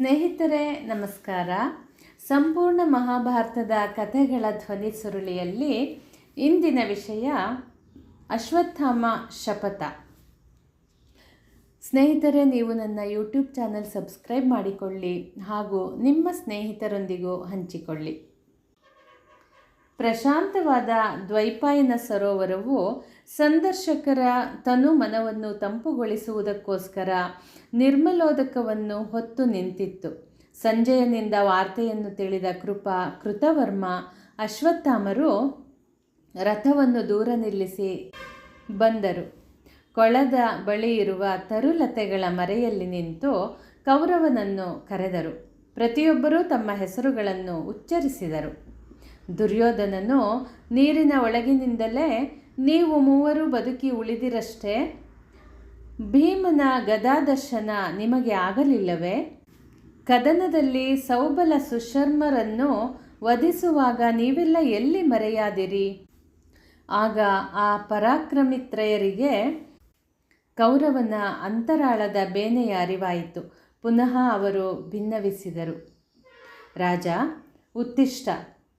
ಸ್ನೇಹಿತರೆ, ನಮಸ್ಕಾರ. ಸಂಪೂರ್ಣ ಮಹಾಭಾರತದ ಕಥೆಗಳ ಧ್ವನಿ ಸುರುಳಿಯಲ್ಲಿ ಇಂದಿನ ವಿಷಯ ಅಶ್ವತ್ಥಾಮ ಶಪಥ. ಸ್ನೇಹಿತರೆ, ನೀವು ನನ್ನ ಯೂಟ್ಯೂಬ್ ಚಾನಲ್ ಸಬ್ಸ್ಕ್ರೈಬ್ ಮಾಡಿಕೊಳ್ಳಿ ಹಾಗೂ ನಿಮ್ಮ ಸ್ನೇಹಿತರೊಂದಿಗೂ ಹಂಚಿಕೊಳ್ಳಿ. ಪ್ರಶಾಂತವಾದ ದ್ವೈಪಾಯನ ಸರೋವರವು ಸಂದರ್ಶಕರ ತನು ಮನವನ್ನು ತಂಪುಗೊಳಿಸುವುದಕ್ಕೋಸ್ಕರ ನಿರ್ಮಲೋದಕವನ್ನು ಹೊತ್ತು ನಿಂತಿತ್ತು. ಸಂಜಯನಿಂದ ವಾರ್ತೆಯನ್ನು ತಿಳಿದ ಕೃಪಾ, ಕೃತವರ್ಮ, ಅಶ್ವತ್ಥಾಮರು ರಥವನ್ನು ದೂರ ನಿಲ್ಲಿಸಿ ಬಂದರು. ಕೊಳದ ಬಳಿ ಇರುವ ತರುಲತೆಗಳ ಮರೆಯಲ್ಲಿ ನಿಂತು ಕೌರವನನ್ನು ಕರೆದರು. ಪ್ರತಿಯೊಬ್ಬರೂ ತಮ್ಮ ಹೆಸರುಗಳನ್ನು ಉಚ್ಚರಿಸಿದರು. ದುರ್ಯೋಧನನು ನೀರಿನ ಒಳಗಿನಿಂದಲೇ, ನೀವು ಮೂವರು ಬದುಕಿ ಉಳಿದಿರಷ್ಟೇ, ಭೀಮನ ಗದಾದರ್ಶನ ನಿಮಗೆ ಆಗಲಿಲ್ಲವೇ? ಕದನದಲ್ಲಿ ಸೌಬಲ ಸುಶರ್ಮರನ್ನು ವಧಿಸುವಾಗ ನೀವೆಲ್ಲ ಎಲ್ಲಿ ಮರೆಯಾದಿರಿ? ಆಗ ಆ ಪರಾಕ್ರಮಿತ್ರಯರಿಗೆ ಕೌರವನ ಅಂತರಾಳದ ಬೇನೆಯ ಅರಿವಾಯಿತು. ಪುನಃ ಅವರು ಭಿನ್ನವಿಸಿದರು. ರಾಜ ಉತ್ತಿಷ್ಟ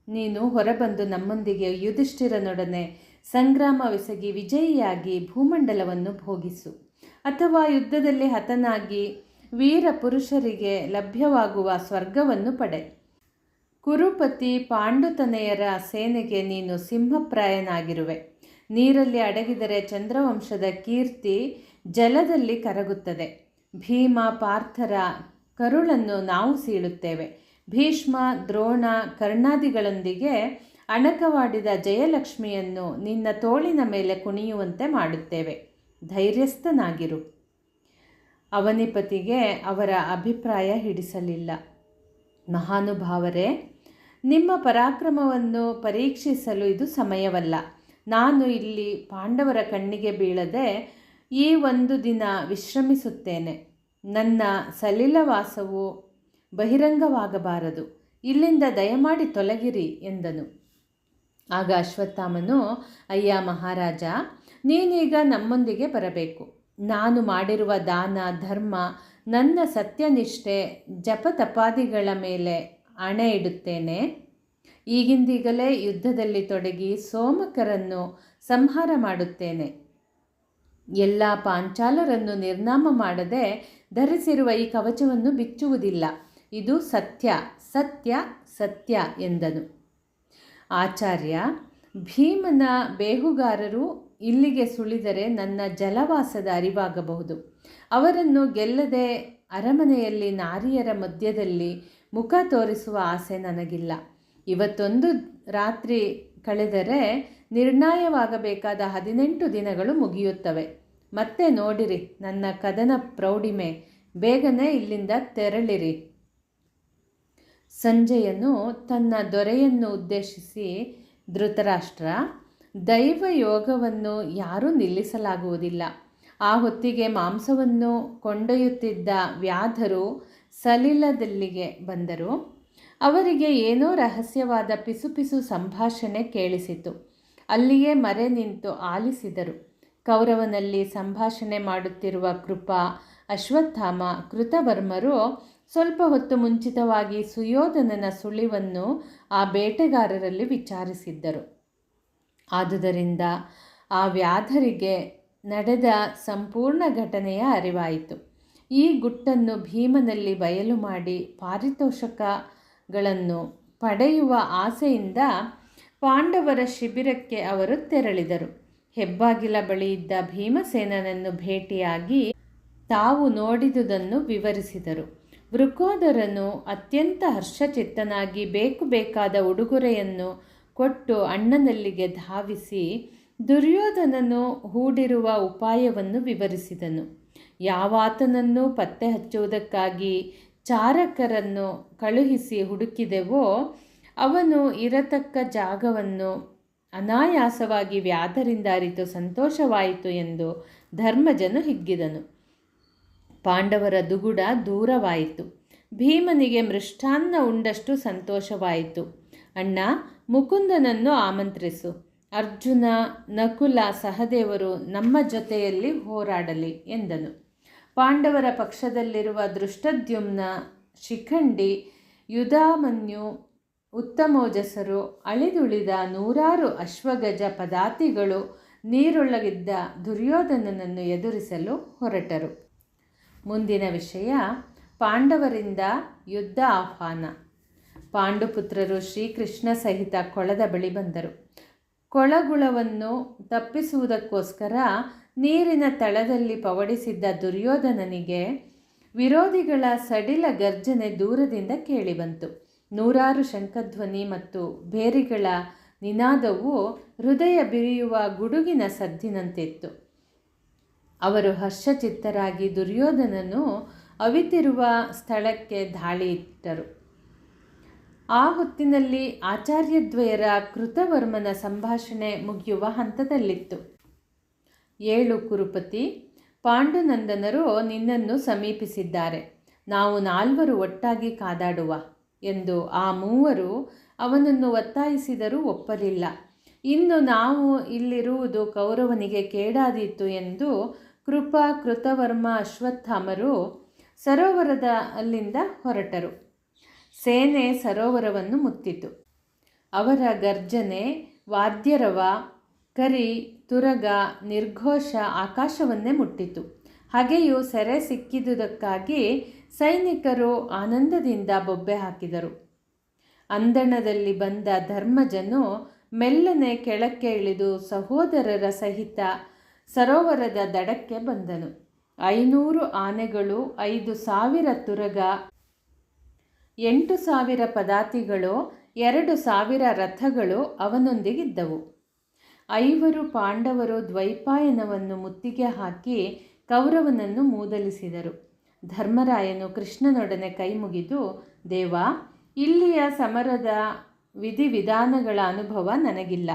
ನೀನು ಹೊರಬಂದು ನಮ್ಮೊಂದಿಗೆ ಯುಧಿಷ್ಠಿರನೊಡನೆ ಸಂಗ್ರಾಮವೆಸಗಿ ವಿಜಯಿಯಾಗಿ ಭೂಮಂಡಲವನ್ನು ಭೋಗಿಸು. ಅಥವಾ ಯುದ್ಧದಲ್ಲಿ ಹತನಾಗಿ ವೀರ ಪುರುಷರಿಗೆ ಲಭ್ಯವಾಗುವ ಸ್ವರ್ಗವನ್ನು ಪಡೆ. ಕುರುಪತಿ ಪಾಂಡುತನೆಯರ ಸೇನೆಗೆ ನೀನು ಸಿಂಹಪ್ರಾಯನಾಗಿರುವೆ. ನೀರಲ್ಲಿ ಅಡಗಿದರೆ ಚಂದ್ರವಂಶದ ಕೀರ್ತಿ ಜಲದಲ್ಲಿ ಕರಗುತ್ತದೆ. ಭೀಮ ಪಾರ್ಥರ ಕರುಳನ್ನು ನಾವು ಸೀಳುತ್ತೇವೆ. ಭೀಷ್ಮ, ದ್ರೋಣ, ಕರ್ಣಾದಿಗಳೊಂದಿಗೆ ಅಣಕವಾಡಿದ ಜಯಲಕ್ಷ್ಮಿಯನ್ನು ನಿನ್ನ ತೋಳಿನ ಮೇಲೆ ಕುಣಿಯುವಂತೆ ಮಾಡುತ್ತೇವೆ. ಧೈರ್ಯಸ್ಥನಾಗಿರು. ಅವನಿಪತಿಗೆ ಅವರ ಅಭಿಪ್ರಾಯ ಹಿಡಿಸಲಿಲ್ಲ. ಮಹಾನುಭಾವರೇ, ನಿಮ್ಮ ಪರಾಕ್ರಮವನ್ನು ಪರೀಕ್ಷಿಸಲು ಇದು ಸಮಯವಲ್ಲ. ನಾನು ಇಲ್ಲಿ ಪಾಂಡವರ ಕಣ್ಣಿಗೆ ಬೀಳದೆ ಈ ಒಂದು ದಿನ ವಿಶ್ರಮಿಸುತ್ತೇನೆ. ನನ್ನ ಸಲಿಲವಾಸವು ಬಹಿರಂಗವಾಗಬಾರದು. ಇಲ್ಲಿಂದ ದಯಮಾಡಿ ತೊಲಗಿರಿ ಎಂದನು. ಆಗ ಅಶ್ವತ್ಥಾಮನು, ಅಯ್ಯ ಮಹಾರಾಜ, ನೀನೀಗ ನಮ್ಮೊಂದಿಗೆ ಬರಬೇಕು. ನಾನು ಮಾಡಿರುವ ದಾನ, ಧರ್ಮ, ನನ್ನ ಸತ್ಯನಿಷ್ಠೆ, ಜಪತಪಾದಿಗಳ ಮೇಲೆ ಅಣೆ ಇಡುತ್ತೇನೆ. ಈಗಿಂದೀಗಲೇ ಯುದ್ಧದಲ್ಲಿ ತೊಡಗಿ ಸೋಮಕರನ್ನು ಸಂಹಾರ ಮಾಡುತ್ತೇನೆ. ಎಲ್ಲ ಪಾಂಚಾಲರನ್ನು ನಿರ್ನಾಮ ಮಾಡದೆ ಧರಿಸಿರುವ ಈ ಕವಚವನ್ನು ಬಿಚ್ಚುವುದಿಲ್ಲ. ಇದು ಸತ್ಯ ಸತ್ಯ ಸತ್ಯ ಎಂದನು. ಆಚಾರ್ಯ, ಭೀಮನ ಬೇಹುಗಾರರು ಇಲ್ಲಿಗೆ ಸುಳಿದರೆ ನನ್ನ ಜಲವಾಸದ ಅರಿವಾಗಬಹುದು. ಅವರನ್ನು ಗೆಲ್ಲದೆ ಅರಮನೆಯಲ್ಲಿ ನಾರಿಯರ ಮಧ್ಯದಲ್ಲಿ ಮುಖ ತೋರಿಸುವ ಆಸೆ ನನಗಿಲ್ಲ. ಇವತ್ತೊಂದು ರಾತ್ರಿ ಕಳೆದರೆ ನಿರ್ಣಯವಾಗಬೇಕಾದ ಹದಿನೆಂಟು ದಿನಗಳು ಮುಗಿಯುತ್ತವೆ. ಮತ್ತೆ ನೋಡಿರಿ, ನನ್ನ ಕದನ ಪ್ರೌಢಿಮೆ, ಬೇಗನೆ ಇಲ್ಲಿಂದ ತೆರಳಿರಿ. ಸಂಜಯನು ತನ್ನ ದೊರೆಯನ್ನು ಉದ್ದೇಶಿಸಿ ಧೃತರಾಷ್ಟ್ರ, ದೈವ ಯೋಗವನ್ನು ಯಾರೂ ನಿಲ್ಲಿಸಲಾಗುವುದಿಲ್ಲ. ಆ ಹೊತ್ತಿಗೆ ಮಾಂಸವನ್ನು ಕೊಂಡೊಯ್ಯುತ್ತಿದ್ದ ವ್ಯಾಧರು ಸಲಿಲದಲ್ಲಿಗೆ ಬಂದರು. ಅವರಿಗೆ ಏನೋ ರಹಸ್ಯವಾದ ಪಿಸುಪಿಸು ಸಂಭಾಷಣೆ ಕೇಳಿಸಿತು. ಅಲ್ಲಿಯೇ ಮರೆ ನಿಂತು ಆಲಿಸಿದರು. ಕೌರವನಲ್ಲಿ ಸಂಭಾಷಣೆ ಮಾಡುತ್ತಿರುವ ಕೃಪಾ, ಅಶ್ವತ್ಥಾಮ, ಕೃತವರ್ಮರು ಸ್ವಲ್ಪ ಹೊತ್ತು ಮುಂಚಿತವಾಗಿ ಸುಯೋಧನನ ಸುಳಿವನ್ನು ಆ ಬೇಟೆಗಾರರಲ್ಲಿ ವಿಚಾರಿಸಿದ್ದರು. ಆದುದರಿಂದ ಆ ವ್ಯಾಧರಿಗೆ ನಡೆದ ಸಂಪೂರ್ಣ ಘಟನೆಯ ಅರಿವಾಯಿತು. ಈ ಗುಟ್ಟನ್ನು ಭೀಮನಲ್ಲಿ ಬಯಲು ಮಾಡಿ ಪಾರಿತೋಷಕಗಳನ್ನು ಪಡೆಯುವ ಆಸೆಯಿಂದ ಪಾಂಡವರ ಶಿಬಿರಕ್ಕೆ ಅವರು ತೆರಳಿದರು. ಹೆಬ್ಬಾಗಿಲ ಬಳಿ ಇದ್ದ ಭೀಮಸೇನನನ್ನು ಭೇಟಿಯಾಗಿ ತಾವು ನೋಡಿದುದನ್ನು ವಿವರಿಸಿದರು. ವೃಕೋದರನು ಅತ್ಯಂತ ಹರ್ಷಚಿತ್ತನಾಗಿ ಬೇಕು ಬೇಕಾದ ಉಡುಗೊರೆಯನ್ನು ಕೊಟ್ಟು ಅಣ್ಣನಲ್ಲಿಗೆ ಧಾವಿಸಿ ದುರ್ಯೋಧನನು ಹೂಡಿರುವ ಉಪಾಯವನ್ನು ವಿವರಿಸಿದನು. ಯಾವಾತನನ್ನು ಪತ್ತೆ ಹಚ್ಚುವುದಕ್ಕಾಗಿ ಚಾರಕರನ್ನು ಕಳುಹಿಸಿ ಹುಡುಕಿದೆವೋ ಅವನು ಇರತಕ್ಕ ಜಾಗವನ್ನು ಅನಾಯಾಸವಾಗಿ ವ್ಯಾಧರಿಂದ ಅರಿತು ಸಂತೋಷವಾಯಿತು ಎಂದು ಧರ್ಮಜನು ಹಿಗ್ಗಿದನು. ಪಾಂಡವರ ದುಗುಡ ದೂರವಾಯಿತು. ಭೀಮನಿಗೆ ಮೃಷ್ಟಾನ್ನ ಉಂಡಷ್ಟು ಸಂತೋಷವಾಯಿತು. ಅಣ್ಣ, ಮುಕುಂದನನ್ನು ಆಮಂತ್ರಿಸು. ಅರ್ಜುನ, ನಕುಲ ಸಹದೇವರು ನಮ್ಮ ಜೊತೆಯಲ್ಲಿ ಹೋರಾಡಲಿ ಎಂದನು. ಪಾಂಡವರ ಪಕ್ಷದಲ್ಲಿರುವ ದೃಷ್ಟದ್ಯುಮ್ನ ಶಿಖಂಡಿ, ಯುಧಾಮನ್ಯು, ಉತ್ತಮೋಜಸರು, ಅಳಿದುಳಿದ ನೂರಾರು ಅಶ್ವಗಜ ಪದಾತಿಗಳು, ನೀರೊಳಗಿದ್ದ ದುರ್ಯೋಧನನನ್ನು ಎದುರಿಸಲು ಹೊರಟರು. ಮುಂದಿನ ವಿಷಯ, ಪಾಂಡವರಿಂದ ಯುದ್ಧ ಆಹ್ವಾನ. ಪಾಂಡುಪುತ್ರರು ಶ್ರೀಕೃಷ್ಣ ಸಹಿತ ಕೊಳದ ಬಳಿ ಬಂದರು. ಕೊಳಗುಳವನ್ನು ತಪ್ಪಿಸುವುದಕ್ಕೋಸ್ಕರ ನೀರಿನ ತಳದಲ್ಲಿ ಪವಡಿಸಿದ್ದ ದುರ್ಯೋಧನನಿಗೆ ವಿರೋಧಿಗಳ ಸಡಿಲ ಗರ್ಜನೆ ದೂರದಿಂದ ಕೇಳಿಬಂತು. ನೂರಾರು ಶಂಖಧ್ವನಿ ಮತ್ತು ಬೇರಿಗಳ ನಿನಾದವು ಹೃದಯ ಬಿರಿಯುವ ಗುಡುಗಿನ ಸದ್ದಿನಂತಿತ್ತು. ಅವರು ಹರ್ಷಚಿತ್ತರಾಗಿ ದುರ್ಯೋಧನನು ಅವಿತಿರುವ ಸ್ಥಳಕ್ಕೆ ದಾಳಿ ಇಟ್ಟರು ಆ ಹೊತ್ತಿನಲ್ಲಿ ಆಚಾರ್ಯದ್ವಯರ ಕೃತವರ್ಮನ ಸಂಭಾಷಣೆ ಮುಗಿಯುವ ಹಂತದಲ್ಲಿತ್ತು. ಏಳು ಕುರುಪತಿ, ಪಾಂಡುನಂದನರು ನಿನ್ನನ್ನು ಸಮೀಪಿಸಿದ್ದಾರೆ. ನಾವು ನಾಲ್ವರು ಒಟ್ಟಾಗಿ ಕಾದಾಡುವ ಎಂದು ಆ ಮೂವರು ಅವನನ್ನು ಒತ್ತಾಯಿಸಿದರೂ ಒಪ್ಪಲಿಲ್ಲ. ಇನ್ನು ನಾವು ಇಲ್ಲಿರುವುದು ಕೌರವನಿಗೆ ಕೇಡಾದೀತು ಎಂದು ಕೃಪಾ ಕೃತವರ್ಮ ಅಶ್ವತ್ಥಾಮರು ಸರೋವರದ ಅಲ್ಲಿಂದ ಹೊರಟರು. ಸೇನೆ ಸರೋವರವನ್ನು ಮುತ್ತಿತು. ಅವರ ಗರ್ಜನೆ, ವಾದ್ಯರವ, ಕರಿ, ತುರಗ, ನಿರ್ಘೋಷ ಆಕಾಶವನ್ನೇ ಮುಟ್ಟಿತು. ಹಾಗೆಯೂ ಸೆರೆ ಸಿಕ್ಕಿದುದಕ್ಕಾಗಿ ಸೈನಿಕರು ಆನಂದದಿಂದ ಬೊಬ್ಬೆ ಹಾಕಿದರು. ಅಂದಣದಲ್ಲಿ ಬಂದ ಧರ್ಮಜನು ಮೆಲ್ಲನೆ ಕೆಳಕ್ಕೆ ಇಳಿದು ಸಹೋದರರ ಸಹಿತ ಸರೋವರದ ದಡಕ್ಕೆ ಬಂದನು. ಐನೂರು ಆನೆಗಳು, ಐದು ಸಾವಿರ ತುರಗ, ಎಂಟು ಸಾವಿರ ಪದಾತಿಗಳು, ಎರಡು ಸಾವಿರ ರಥಗಳು ಅವನೊಂದಿಗಿದ್ದವು. ಐವರು ಪಾಂಡವರು ದ್ವೈಪಾಯನವನ್ನು ಮುತ್ತಿಗೆ ಹಾಕಿ ಕೌರವನನ್ನು ಮೂದಲಿಸಿದರು. ಧರ್ಮರಾಯನು ಕೃಷ್ಣನೊಡನೆ ಕೈಮುಗಿದು, ದೇವ, ಇಲ್ಲಿಯ ಸಮರದ ವಿಧಿವಿಧಾನಗಳ ಅನುಭವ ನನಗಿಲ್ಲ.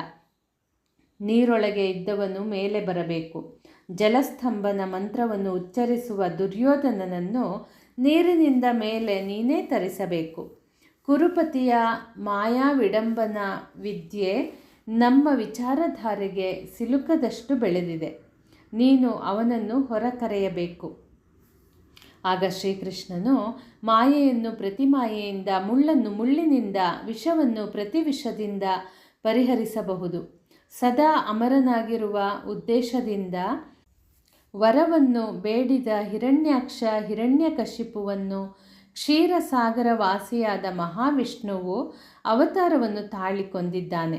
ನೀರೊಳಗೆ ಇದ್ದವನು ಮೇಲೆ ಬರಬೇಕು. ಜಲಸ್ತಂಭನ ಮಂತ್ರವನ್ನು ಉಚ್ಚರಿಸುವ ದುರ್ಯೋಧನನನ್ನು ನೀರಿನಿಂದ ಮೇಲೆ ನೀನೇ ತರಿಸಬೇಕು. ಕುರುಪತಿಯ ಮಾಯಾ ವಿಡಂಬನ ವಿದ್ಯೆ ನಮ್ಮ ವಿಚಾರಧಾರೆಗೆ ಸಿಲುಕದಷ್ಟು ಬೆಳೆದಿದೆ. ನೀನು ಅವನನ್ನು ಹೊರಕರೆಯಬೇಕು. ಆಗ ಶ್ರೀಕೃಷ್ಣನು ಮಾಯೆಯನ್ನು ಪ್ರತಿ ಮಾಯೆಯಿಂದ ಮುಳ್ಳನ್ನು ಮುಳ್ಳಿನಿಂದ, ವಿಷವನ್ನು ಪ್ರತಿ ವಿಷದಿಂದ ಪರಿಹರಿಸಬಹುದು. ಸದಾ ಅಮರನಾಗಿರುವ ಉದ್ದೇಶದಿಂದ ವರವನ್ನು ಬೇಡಿದ ಹಿರಣ್ಯಾಕ್ಷ ಹಿರಣ್ಯಕಶಿಪುವನ್ನು ಕ್ಷೀರಸಾಗರ ವಾಸಿಯಾದ ಮಹಾವಿಷ್ಣುವು ಅವತಾರವನ್ನು ತಾಳಿಕೊಂಡಿದ್ದಾನೆ.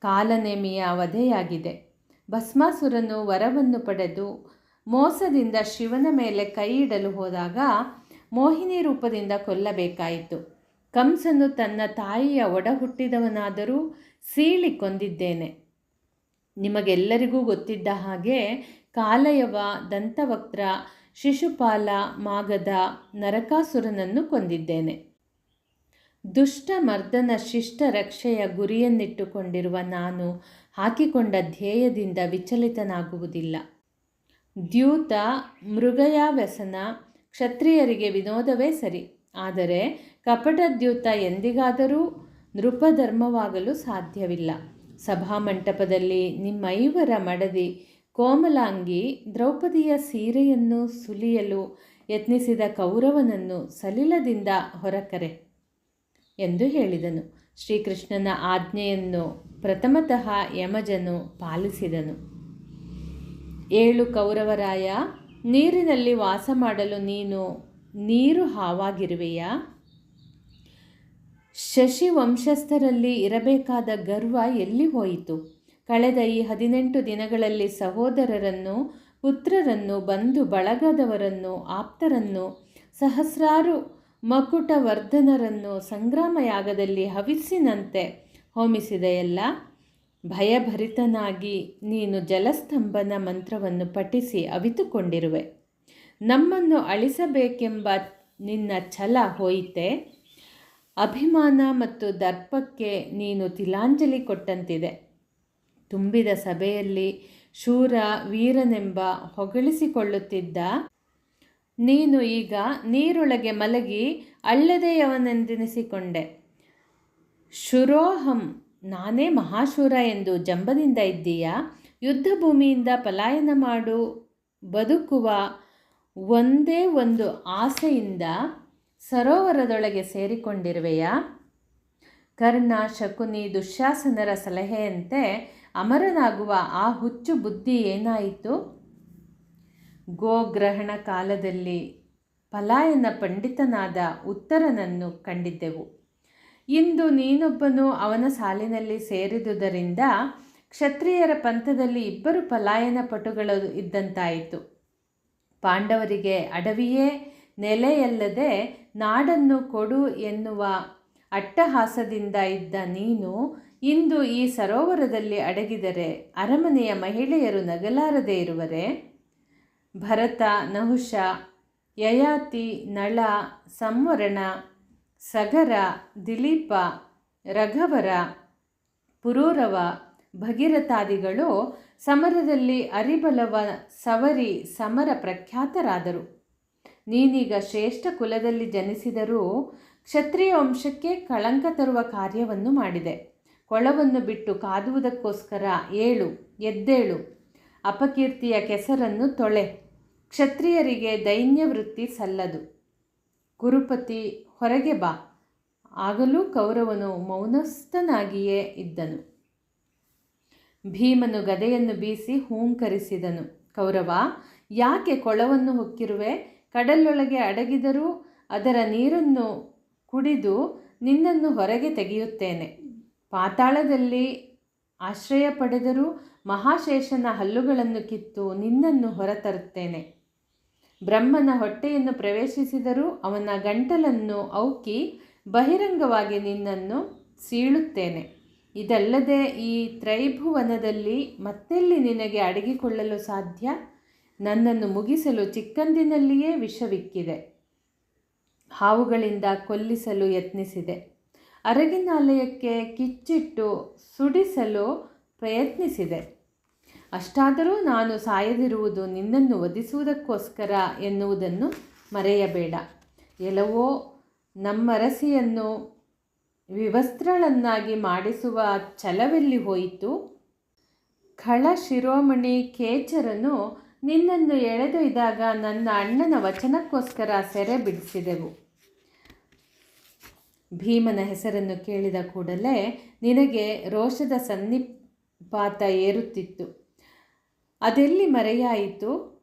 ಕಾಲನೇಮಿಯ ವಧೆಯಾಗಿದೆ. ಭಸ್ಮಾಸುರನು ವರವನ್ನು ಪಡೆದು ಮೋಸದಿಂದ ಶಿವನ ಮೇಲೆ ಕೈ ಇಡಲು ಹೋದಾಗ ಮೋಹಿನಿ ರೂಪದಿಂದ ಕೊಲ್ಲಬೇಕಾಯಿತು. ಕಂಸನು ತನ್ನ ತಾಯಿಯ ಒಡಹುಟ್ಟಿದವನಾದರೂ ಸೀಳಿ ಕೊಂದಿದ್ದೇನೆ ನಿಮಗೆಲ್ಲರಿಗೂ ಗೊತ್ತಿದ್ದ ಹಾಗೆ ಕಾಲಯವ, ದಂತವಕ್ತ್ರ, ಶಿಶುಪಾಲ ಮಾಗದ ನರಕಾಸುರನನ್ನು ಕೊಂದಿದ್ದೇನೆ. ದುಷ್ಟ ಮರ್ದನ ಶಿಷ್ಟ ರಕ್ಷೆಯ ಗುರಿಯನ್ನಿಟ್ಟುಕೊಂಡಿರುವ ನಾನು ಹಾಕಿಕೊಂಡ ಧ್ಯೇಯದಿಂದ ವಿಚಲಿತನಾಗುವುದಿಲ್ಲ. ದ್ಯೂತ, ಮೃಗಯಾವ್ಯಸನ, ಕ್ಷತ್ರಿಯರಿಗೆ ವಿನೋದವೇ ಸರಿ. ಆದರೆ ಕಪಟದ್ಯೂತ ಎಂದಿಗಾದರೂ ನೃಪಧರ್ಮವಾಗಲು ಸಾಧ್ಯವಿಲ್ಲ. ಸಭಾಮಂಟಪದಲ್ಲಿ ನಿಮ್ಮೈವರ ಮಡದಿ ಕೋಮಲಾಂಗಿ ದ್ರೌಪದಿಯ ಸೀರೆಯನ್ನು ಸುಲಿಯಲು ಯತ್ನಿಸಿದ ಕೌರವನನ್ನು ಸಲಿಲದಿಂದ ಹೊರಕರೆ ಎಂದು ಹೇಳಿದನು. ಶ್ರೀಕೃಷ್ಣನ ಆಜ್ಞೆಯನ್ನು ಪ್ರಥಮತಃ ಯಮಜನು ಪಾಲಿಸಿದನು. ಏಳು ಕೌರವರಾಯ, ನೀರಿನಲ್ಲಿ ವಾಸ ಮಾಡಲು ನೀನು ನೀರು ಹಾವಾಗಿರುವೆಯಾ? ಶಶಿ ವಂಶಸ್ಥರಲ್ಲಿ ಇರಬೇಕಾದ ಗರ್ವ ಎಲ್ಲಿ ಹೋಯಿತು? ಕಳೆದ ಈ ಹದಿನೆಂಟು ದಿನಗಳಲ್ಲಿ ಸಹೋದರರನ್ನು, ಪುತ್ರರನ್ನು, ಬಂಧು ಬಳಗದವರನ್ನು, ಆಪ್ತರನ್ನು, ಸಹಸ್ರಾರು ಮಕುಟವರ್ಧನರನ್ನು ಸಂಗ್ರಾಮಯಾಗದಲ್ಲಿ ಹವಿಸಿನಂತೆ ಹೋಮಿಸಿದೆಯಲ್ಲ ಭಯಭರಿತನಾಗಿ ನೀನು ಜಲಸ್ತಂಭನ ಮಂತ್ರವನ್ನು ಪಠಿಸಿ ಅವಿತುಕೊಂಡಿರುವೆ. ನಮ್ಮನ್ನು ಅಳಿಸಬೇಕೆಂಬ ನಿನ್ನ ಛಲ ಹೋಯಿತೆ? ಅಭಿಮಾನ ಮತ್ತು ದರ್ಪಕ್ಕೆ ನೀನು ತಿಲಾಂಜಲಿ ಕೊಟ್ಟಂತಿದೆ. ತುಂಬಿದ ಸಭೆಯಲ್ಲಿ ಶೂರ ವೀರನೆಂಬ ಹೊಗಳಿಸಿಕೊಳ್ಳುತ್ತಿದ್ದ ನೀನು ಈಗ ನೀರೊಳಗೆ ಮಲಗಿ ಅಳ್ಳದೆಯವನೆಂದೆನಿಸಿಕೊಂಡೆ ಶುರೋಹಂ, ನಾನೇ ಮಹಾಶೂರ ಎಂದು ಜಂಬದಿಂದ ಇದ್ದೀಯಾ? ಯುದ್ಧ ಭೂಮಿಯಿಂದ ಪಲಾಯನ ಮಾಡು, ಬದುಕುವ ಒಂದೇ ಒಂದು ಆಸೆಯಿಂದ ಸರೋವರದೊಳಗೆ ಸೇರಿಕೊಂಡಿರುವೆಯಾ? ಕರ್ಣ, ಶಕುನಿ, ದುಶ್ಯಾಸನರ ಸಲಹೆಯಂತೆ ಅಮರನಾಗುವ ಆ ಹುಚ್ಚು ಬುದ್ಧಿ ಏನಾಯಿತು? ಗೋಗ್ರಹಣ ಕಾಲದಲ್ಲಿ ಪಲಾಯನ ಪಂಡಿತನಾದ ಉತ್ತರನನ್ನು ಕಂಡಿದ್ದೆವು. ಇಂದು ನೀನೊಬ್ಬನು ಅವನ ಸಾಲಿನಲ್ಲಿ ಸೇರಿದುದರಿಂದ ಕ್ಷತ್ರಿಯರ ಪಂಥದಲ್ಲಿ ಇಬ್ಬರು ಪಲಾಯನ ಪಟುಗಳು ಇದ್ದಂತಾಯಿತು. ಪಾಂಡವರಿಗೆ ಅಡವಿಯೇ ನೆಲೆಯಲ್ಲದೆ ನಾಡನ್ನು ಕೊಡು ಎನ್ನುವ ಅಟ್ಟಹಾಸದಿಂದ ಇದ್ದ ನೀನು ಇಂದು ಈ ಸರೋವರದಲ್ಲಿ ಅಡಗಿದರೆ ಅರಮನೆಯ ಮಹಿಳೆಯರು ನಗಲಾರದೆ ಇರುವರೆ? ಭರತ, ನಹುಷ, ಯಯಾತಿ, ನಳ, ಸಂವರಣ, ಸಗರ, ದಿಲೀಪ, ರಘವರ, ಪುರೂರವ, ಭಗೀರಥಾದಿಗಳು ಸಮರದಲ್ಲಿ ಅರಿಬಲವ ಸವರಿ ಸಮರ ಪ್ರಖ್ಯಾತರಾದರು. ನೀನೀಗ ಶ್ರೇಷ್ಠ ಕುಲದಲ್ಲಿ ಜನಿಸಿದರೂ ಕ್ಷತ್ರಿಯ ವಂಶಕ್ಕೆ ಕಳಂಕ ತರುವ ಕಾರ್ಯವನ್ನು ಮಾಡಿದೆ. ಕೊಳವನ್ನು ಬಿಟ್ಟು ಕಾದುವುದಕ್ಕೋಸ್ಕರ ಏಳು, ಎದ್ದೇಳು. ಅಪಕೀರ್ತಿಯ ಕೆಸರನ್ನು ತೊಳೆ. ಕ್ಷತ್ರಿಯರಿಗೆ ದೈನ್ಯ ವೃತ್ತಿ ಸಲ್ಲದು. ಗುರುಪತಿ, ಹೊರಗೆ ಬಾ. ಆಗಲೂ ಕೌರವನು ಮೌನಸ್ಥನಾಗಿಯೇ ಇದ್ದನು. ಭೀಮನು ಗದೆಯನ್ನು ಬೀಸಿ ಹೂಂಕರಿಸಿದನು. ಕೌರವ, ಯಾಕೆ ಕೊಳವನ್ನು ಹೊಕ್ಕಿರುವೆ? ಕಡಲೊಳಗೆ ಅಡಗಿದರೂ ಅದರ ನೀರನ್ನು ಕುಡಿದು ನಿನ್ನನ್ನು ಹೊರಗೆ ತೆಗೆಯುತ್ತೇನೆ. ಪಾತಾಳದಲ್ಲಿ ಆಶ್ರಯ ಪಡೆದರೂ ಮಹಾಶೇಷನ ಹಲ್ಲುಗಳನ್ನು ಕಿತ್ತು ನಿನ್ನನ್ನು ಹೊರತರುತ್ತೇನೆ. ಬ್ರಹ್ಮನ ಹೊಟ್ಟೆಯನ್ನು ಪ್ರವೇಶಿಸಿದರೂ ಅವನ ಗಂಟಲನ್ನು ಔಕಿ ಬಹಿರಂಗವಾಗಿ ನಿನ್ನನ್ನು ಸೀಳುತ್ತೇನೆ. ಇದಲ್ಲದೆ ಈ ತ್ರೈಭುವನದಲ್ಲಿ ಮತ್ತೆಲ್ಲಿ ನಿನಗೆ ಅಡಗಿಕೊಳ್ಳಲು ಸಾಧ್ಯ? ನನ್ನನ್ನು ಮುಗಿಸಲು ಚಿಕ್ಕಂದಿನಲ್ಲಿಯೇ ವಿಷವಿಕ್ಕಿದೆ. ಹಾವುಗಳಿಂದ ಕೊಲ್ಲಿಸಲು ಯತ್ನಿಸಿದೆ. ಅರಗಿನಾಲಯಕ್ಕೆ ಕಿಚ್ಚಿಟ್ಟು ಸುಡಿಸಲು ಪ್ರಯತ್ನಿಸಿದೆ. ಅಷ್ಟಾದರೂ ನಾನು ಸಾಯದಿರುವುದು ನಿನ್ನನ್ನು ವಧಿಸುವುದಕ್ಕೋಸ್ಕರ ಎನ್ನುವುದನ್ನು ಮರೆಯಬೇಡ. ಎಲ್ಲವೋ ನಮ್ಮರಸಿಯನ್ನು ವಿವಸ್ತ್ರಳನ್ನಾಗಿ ಮಾಡಿಸುವ ಛಲವೆಲ್ಲಿ ಹೋಯಿತು? ಖಳ ಶಿರೋಮಣಿ ಕೇಚರನು ನಿನ್ನನ್ನು ಎಳೆದೊಯ್ದಾಗ ನನ್ನ ಅಣ್ಣನ ವಚನಕ್ಕೋಸ್ಕರ ಸೆರೆ ಬಿಡಿಸಿದೆವು. ಭೀಮನ ಹೆಸರನ್ನು ಕೇಳಿದ ಕೂಡಲೇ ನಿನಗೆ ರೋಷದ ಸನ್ನಿಪಾತ ಏರುತ್ತಿತ್ತು. ಅದೆಲ್ಲಿ ಮರೆಯಾಯಿತು?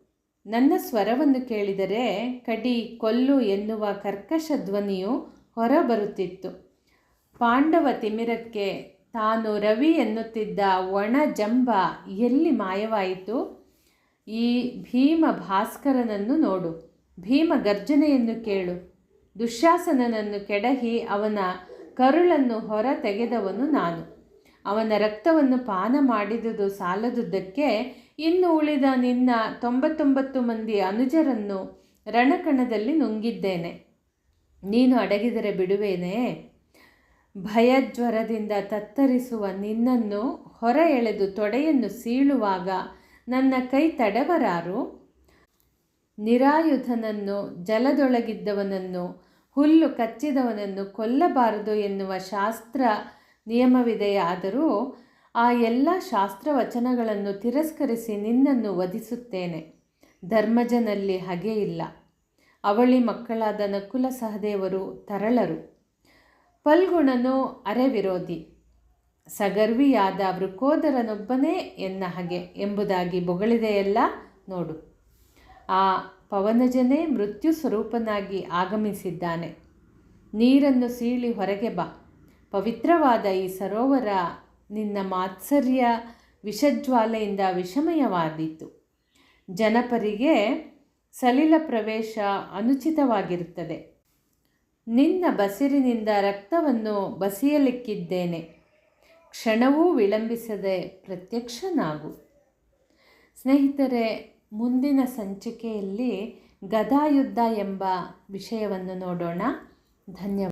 ನನ್ನ ಸ್ವರವನ್ನು ಕೇಳಿದರೆ ಕಡಿ ಕೊಲ್ಲು ಎನ್ನುವ ಕರ್ಕಶ ಧ್ವನಿಯು ಹೊರಬರುತ್ತಿತ್ತು. ಪಾಂಡವ ತಿಮಿರಕ್ಕೆ ತಾನು ರವಿ ಎನ್ನುತ್ತಿದ್ದ ಒಣ ಜಂಬ ಎಲ್ಲಿ ಮಾಯವಾಯಿತು? ಈ ಭೀಮ ಭಾಸ್ಕರನನ್ನು ನೋಡು. ಭೀಮ ಗರ್ಜನೆಯನ್ನು ಕೇಳು. ದುಶ್ಯಾಸನನನ್ನು ಕೆಡಹಿ ಅವನ ಕರುಳನ್ನು ಹೊರ ತೆಗೆದವನು ನಾನು. ಅವನ ರಕ್ತವನ್ನು ಪಾನ ಮಾಡಿದುದು ಸಾಲದುದ್ದಕ್ಕೆ ಇನ್ನು ಉಳಿದ ನಿನ್ನ ತೊಂಬತ್ತೊಂಬತ್ತು ಮಂದಿ ಅನುಜರನ್ನು ರಣಕಣದಲ್ಲಿ ನುಂಗಿದ್ದೇನೆ. ನೀನು ಅಡಗಿದರೆ ಬಿಡುವೇನೆ? ಭಯಜ್ವರದಿಂದ ತತ್ತರಿಸುವ ನಿನ್ನನ್ನು ಹೊರ ಎಳೆದು ತೊಡೆಯನ್ನು ಸೀಳುವಾಗ ನನ್ನ ಕೈ ತಡವರಾರು? ನಿರಾಯುಧನನ್ನು, ಜಲದೊಳಗಿದ್ದವನನ್ನು, ಹುಲ್ಲು ಕಚ್ಚಿದವನನ್ನು ಕೊಲ್ಲಬಾರದು ಎನ್ನುವ ಶಾಸ್ತ್ರ ನಿಯಮವಿದೆಯಾದರೂ ಆ ಎಲ್ಲ ಶಾಸ್ತ್ರವಚನಗಳನ್ನು ತಿರಸ್ಕರಿಸಿ ನಿನ್ನನ್ನು ವಧಿಸುತ್ತೇನೆ. ಧರ್ಮಜನಲ್ಲಿ ಹಗೆ ಇಲ್ಲ. ಅವಳಿ ಮಕ್ಕಳಾದ ನಕುಲ ಸಹದೇವರು ತರಳರು. ಪಲ್ಗುಣನು ಅರೆ ವಿರೋಧಿ. ಸಗರ್ವಿಯಾದ ವೃಕೋದರನೊಬ್ಬನೇ ಎನ್ನ ಹಾಗೆ ಎಂಬುದಾಗಿ ಬೊಗಳಿದೆಯಲ್ಲ ನೋಡು. ಆ ಪವನಜನೇ ಮೃತ್ಯು ಸ್ವರೂಪನಾಗಿ ಆಗಮಿಸಿದ್ದಾನೆ. ನೀರನ್ನು ಸೀಳಿ ಹೊರಗೆ ಬಾ. ಪವಿತ್ರವಾದ ಈ ಸರೋವರ ನಿನ್ನ ಮಾತ್ಸರ್ಯ ವಿಷಜ್ವಾಲೆಯಿಂದ ವಿಷಮಯವಾದೀತು. ಜನಪರಿಗೆ ಸಲಿಲ ಪ್ರವೇಶ ಅನುಚಿತವಾಗಿರುತ್ತದೆ. ನಿನ್ನ ಬಸಿರಿನಿಂದ ರಕ್ತವನ್ನು ಬಸಿಯಲಿಕ್ಕಿದ್ದೇನೆ. ಕ್ಷಣವೂ ವಿಳಂಬಿಸದೆ ಪ್ರತ್ಯಕ್ಷನಾಗು. ಸ್ನೇಹಿತರೆ ಮುಂದಿನ ಸಂಚಿಕೆಯಲ್ಲಿ ಗದಾಯುದ್ಧ ಎಂಬ ವಿಷಯವನ್ನು ನೋಡೋಣ. ಧನ್ಯವಾದ.